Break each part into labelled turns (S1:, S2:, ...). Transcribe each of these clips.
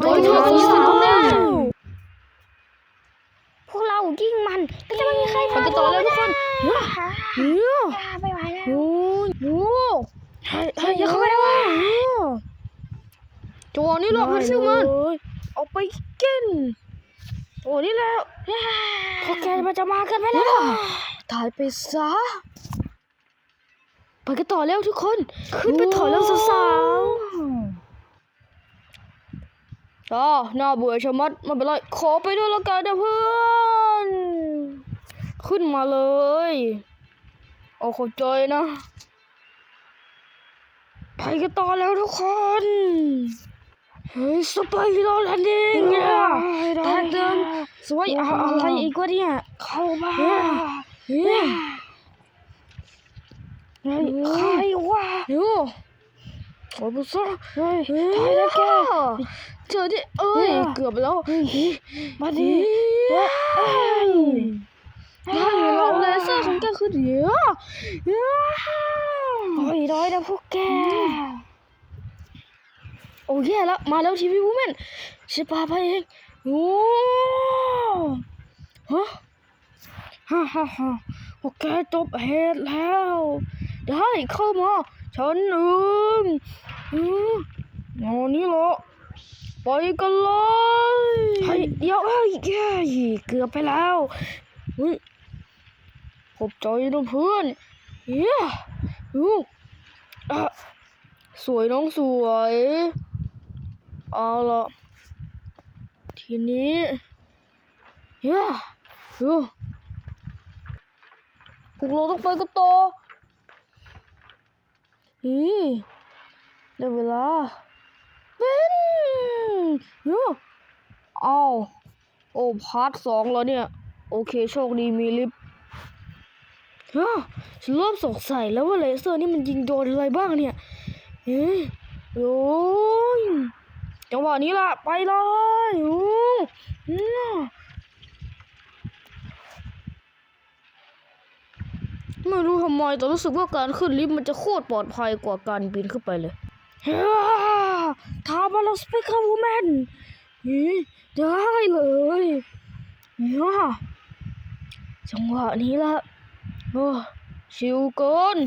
S1: โดยเธอสาวๆแน่
S2: พวกเรายิ่งมันก็จะไม่มีใคร
S1: ไปกันต่อเลยทุกคนเฮ้ยเฮ้ย
S2: ไม่ไหวแล้ว
S1: โอ้ยโอ้เฮ้ยเฮ้ย
S2: อย่าเข้าไปนะวะ
S1: จังหวะนี้เราพัดซิลมัน
S2: โอ้ย
S1: เอาไปกินโอ้นี่แล้ว
S2: พวกแกมันจะมากันไหมล่ะ
S1: ตายไปซะไปกันต่อแล้วทุกคน ขึ้นไปถอยแล้วสาวๆ อ๋อน่าเบื่อชะมัดไม่เป็นไรขอไปด้วยแล้วกันนะเพื่อน ขึ้นมาเลยโอ้ขอบใจนะ ไปกันต่อแล้วทุกคน เฮ้ยสไปโรแลนดิ้งเนี่ยทางเดินสวยอะอะไรอีกวะเนี่ย
S2: เข้ามา
S1: เฮ้ยเฮ้ย
S2: เฮ้ยใครวะ
S1: เดี๋ ยวโอ้ยบุษรา
S2: เฮ้ย
S1: เฮ้ย
S2: ถอยแล้วแก
S1: เจอดิเอ้ยเกือบไปแล้ว
S2: เฮ้ยมาดิ
S1: เฮ้ย
S2: เฮ้ย
S1: เฮ้ยเราเลเซอร์ของแกคือเดี๋ยวเฮ้ย
S2: ถอยร้อยนะพวกแก
S1: โอ้แย่แล้วมาแล้วทีวีวูแมนชิปาไปเองโอ้ฮะฮ่าฮ่าฮ่าโอเคจบเหตุแล้ว ได้เข้ามาฉันเอง อืมเอนี้เหรอไปกันเลย
S2: เฮ้ยเดี๋ยวเฮ้ยเกือบไปแล้ว
S1: เฮ้ยขอบใจนะเพื่อนเย้ดูอะสวยน้องสวยเอาละทีนี้เย้ดูพวกเราต้องไปกันต่อนี่ ได้เวลาเป็นเย้เอาโอ้พาร์ทสองแล้วเนี่ย โอเคโชคดีมีลิฟต์ฮะฉันเริ่มสงสัยแล้วว่าเลเซอร์นี่มันยิงโดนอะไรบ้างเนี่ยเฮ้ยโอ้ยจังหวะนี้ล่ะ ไปเลยโอ้อืมไม่รู้ทำไมแต่รู้สึกว่าการขึ้นลิฟต์มันจะโคตรปลอดภัยกว่าการบินขึ้นไปเลย
S2: ทำมาแล้วสปีกเกอร์วูแมน
S1: เฮ้ยได้เลยเนี่ยจังหวะนี้ละโอ้ชิวเกิน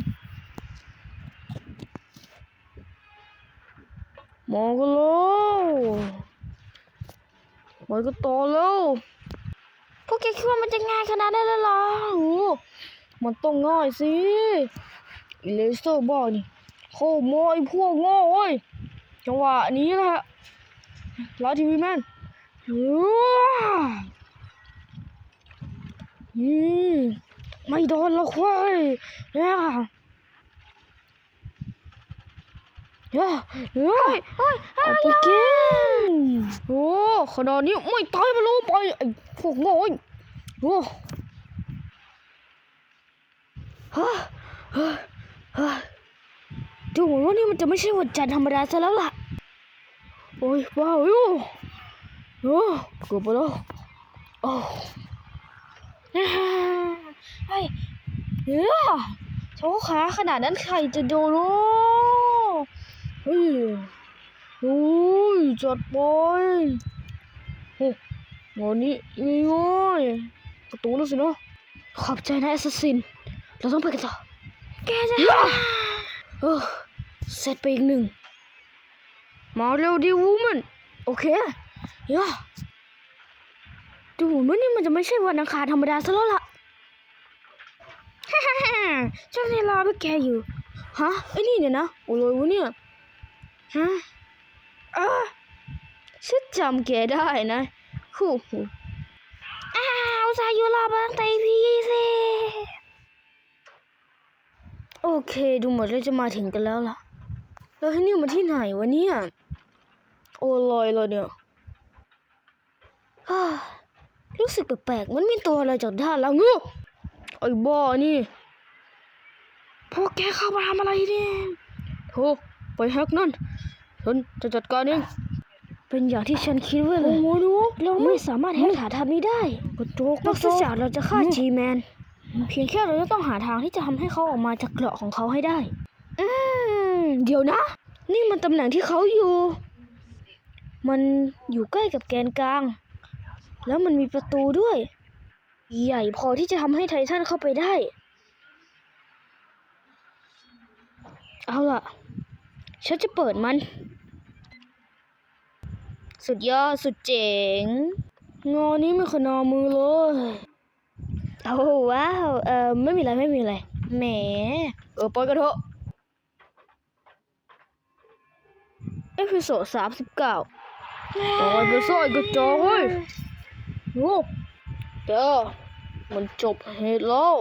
S1: มองกันแล้วไปกันต่อแล้ว
S2: พวกแกคิดว่ามันจะง่ายขนาดนั้นเลยหรอ
S1: โอ้โหมันต้องง่ายสิเลเซอร์บ้านี่ เข้ามาไอ้พวกโง่เว้ยจังหวะนี้แหละลาทีวีแมนอืมไม่โดนหรอกเว้ยเนี่ยเนี่ยเนี่ยเอาไปกินโอ้ขนาดนี้ไม่ตายไปแล้ไปไอ้พวกโง่อ้ยโอ้ฮะฮะฮะ ดูเหมือนว่านี่มันจะไม่ใช่วันจันทร์ธรรมดาซะแล้วล่ะ โอ้ยว้าวอยู่โอ้เกือบไปแล้วโอ้
S2: เฮ้ย
S1: เฮ้ยโชว์ขาขนาดนั้นใครจะโดนโอ้เฮ้ยโอ้ยจัดไปโอ้วันนี้ง่ายๆประตูแล้วสินะขอบใจนะแอสซัสซิน เราต้องไปกันต่อ
S2: แกจะ
S1: เออ เสร็จไปอีกหนึ่งมาเร็วดิวูมันโอเคย่าดูเหมือนว่านี่มันจะไม่ใช่วันอังคารธรรมดาซะแล้วล่ะ
S2: ฉันนี่รอพวกแกอยู่
S1: ฮะไอ้นี่เนี่ยนะโอ้ยวะเนี่ยฮะ
S2: เออ
S1: ฉันจำแกได้นะคู่หู
S2: อ้าวสาอยู่รอบ้างไตพี่สิ
S1: โอเค ดูหมือนเราจะมาถึงกันแล้วล่ะ แล้วที่นี่มาที่ไหนวะเนี่ย โอ้ลอยเลยเนี่ยฮ่ารู้สึกแปลกๆมันมีตัวอะไรจากด้านหลังเงือกไอ้บ้านี่
S2: พวกแกเข้ามาทำอะไรเนี่ย
S1: โธ่ไปแฮกนั่นฉันจะจัดการเองเป็นอย่างที่ฉันคิดไว้เลย
S2: โอ้โหดู
S1: เราไม่สามารถแฮกหาทางนี้ได้กระโจกนอกจากเราจะฆ่าจีแมนเพียงแค่เราจะต้องหาทางที่จะทำให้เขาออกมาจากเกราะของเขาให้ได้ อืมเดี๋ยวนะ นี่มันตำแหน่งที่เขาอยู่ มันอยู่ใกล้กับแกนกลาง แล้วมันมีประตูด้วย ใหญ่พอที่จะทำให้ไททันเข้าไปได้ เอาล่ะ ฉันจะเปิดมัน สุดยอด สุดเจ๋ง งอนี้ไม่ขนามือเลยโอ้ว้าว เออไม่มีอะไร ไม่มีอะไร แหม เออปอยกันเถอะ เอพิโซดสามสิบเก้าตายไปซะไอ้กระจอกเฮ้ยโอ้เดี๋ยวมันจบเหตุแล้ว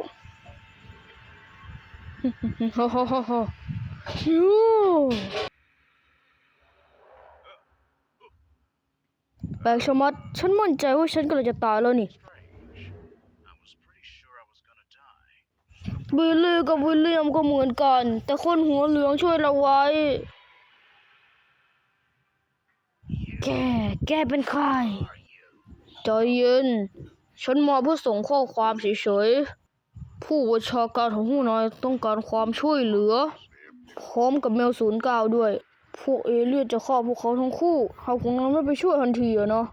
S1: ฮ่าฮ่าฮ่าฮ่าฮิวแปลกชะมัดฉันมั่นใจว่าฉันกำลังจะตายแล้วนี่
S3: I was pretty sure I was gonna die.
S1: บิลลี่กับวิลเลียมก็เหมือนกัน แต่คนหัวเหลืองช่วยเราไว้ แก แกเป็นใครใจเย็น ฉันมาเพื่อส่งข้อความเฉยๆ ผู้บัญชาการของผู้นายต้องการความช่วยเหลือ พร้อมกับแมวศูนย์เก้าด้วย พวกเอเลี่ยนจะฆ่าพวกเขาทั้งคู่หากพวกนั้นไม่ไปช่วยทันทีอะเนาะ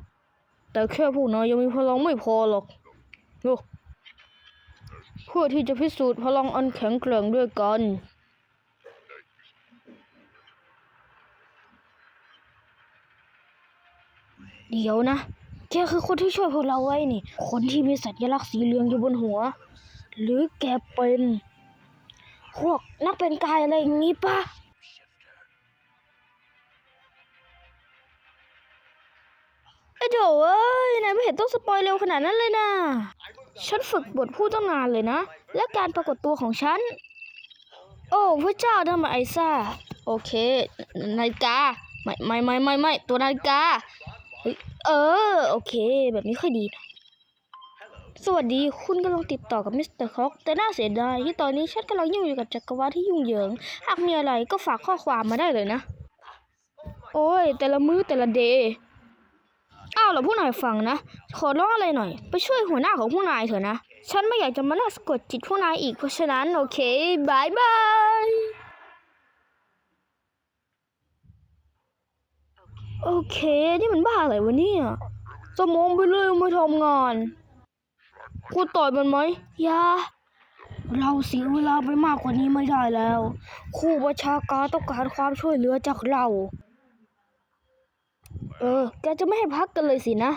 S1: แต่แค่พวกนายยังมีพลังไม่พอหรอกเพื่อที่จะพิสูจน์พลังอันแข็งแกร่งด้วยกัน เดี๋ยวนะแกคือคนที่ช่วยพวกเราไว้นี่ คนที่มีสัญลักษณ์สีเหลืองอยู่บนหัว หรือแกเป็นพวกนักเป็นกายอะไรอย่างนี้ปะไอ้โดเอ้ยนายไม่เห็นต้องสปอยเร็วขนาดนั้นเลยนะ ฉันฝึกบทพูดตั้งนานเลยนะ และการปรากฏตัวของฉัน โอ้พระเจ้าทำไมไอซ่า โอเค นาฬิกา ไม่ไม่ไม่ไม่ไม่ตัวนาฬิกา เออ โอเค แบบนี้ค่อยดีนะสวัสดีคุณกำลังติดต่อกับมิสเตอร์คอกแต่น่าเสียดายที่ตอนนี้ฉันกำลังยุ่งอยู่กับจักรวาลที่ยุ่งเหยิง หากมีอะไรก็ฝากข้อความมาได้เลยนะ โอ้ย แต่ละมื้อแต่ละเดย์อ้าวเหรอผู้นายฟังนะ ขอร้องอะไรหน่อย ไปช่วยหัวหน้าของผู้นายเถอะนะ ฉันไม่อยากจะมาน่าสะกดจิตผู้นายอีกเพราะฉะนั้นโอเคบายบาย โอเค นี่มันบ้าอะไรวะเนี่ยสมองไปเลยไม่ทำงานกูต่อยมันไหมยาเราเสียเวลาไปมากกว่านี้ไม่ได้แล้ว คู่ประชาการต้องการความช่วยเหลือจากเรา เออ แกจะไม่ให้พักกันเลยสินะ